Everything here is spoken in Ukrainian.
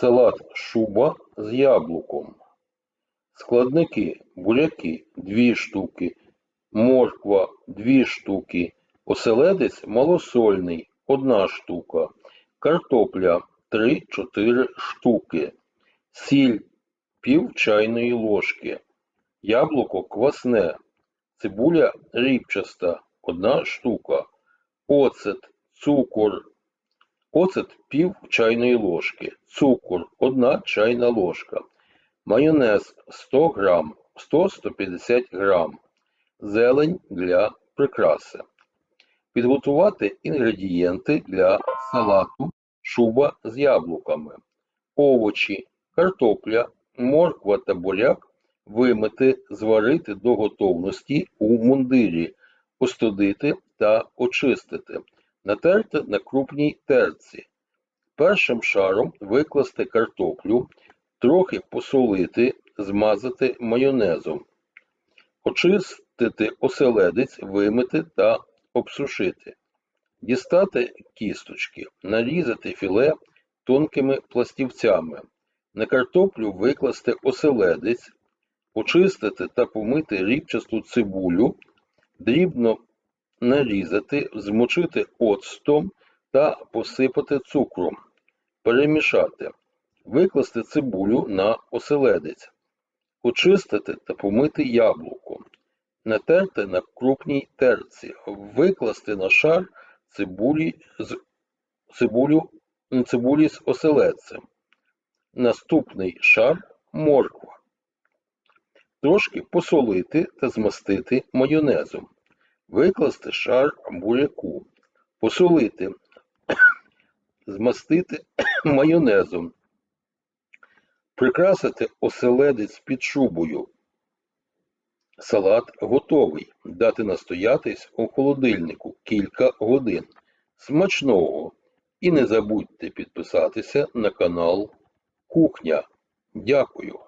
салат шуба з яблуком. Складники буряки 2 штуки, морква 2 штуки, оселедець малосольний 1 штука, картопля 3-4 штуки, сіль пів чайної ложки, яблуко квасне, цибуля рібчаста 1 штука, оцет, цукор, оцет пів чайної ложки, цукор 1 чайна ложка, майонез 100 грам, 100-150 грам, зелень для прикраси. Підготувати інгредієнти для салату шуба з яблуками. Овочі, картопля, морква та буряк вимити, зварити до готовності у мундирі, остудити та очистити, натерти на крупній терці. Першим шаром викласти картоплю, трохи посолити, змазати майонезом, очистити оселедець, вимити та обсушити, дістати кісточки, нарізати філе тонкими пластівцями, на картоплю викласти оселедець, очистити та помити рібчасту цибулю, дрібно нарізати, змочити оцтом та посипати цукром, перемішати, викласти цибулю на оселедець, очистити та помити яблуко, натерти на крупній терці, викласти на шар цибулі з цибулю, цибулі з оселедцем. Наступний шар морква. Трошки посолити та змастити майонезом. Викласти шар буряку. Посолити, змастити майонезом. Прикрасити оселедець під шубою. Салат готовий. Дати настоятись у холодильнику кілька годин. Смачного! І не забудьте підписатися на канал Кухня. Дякую.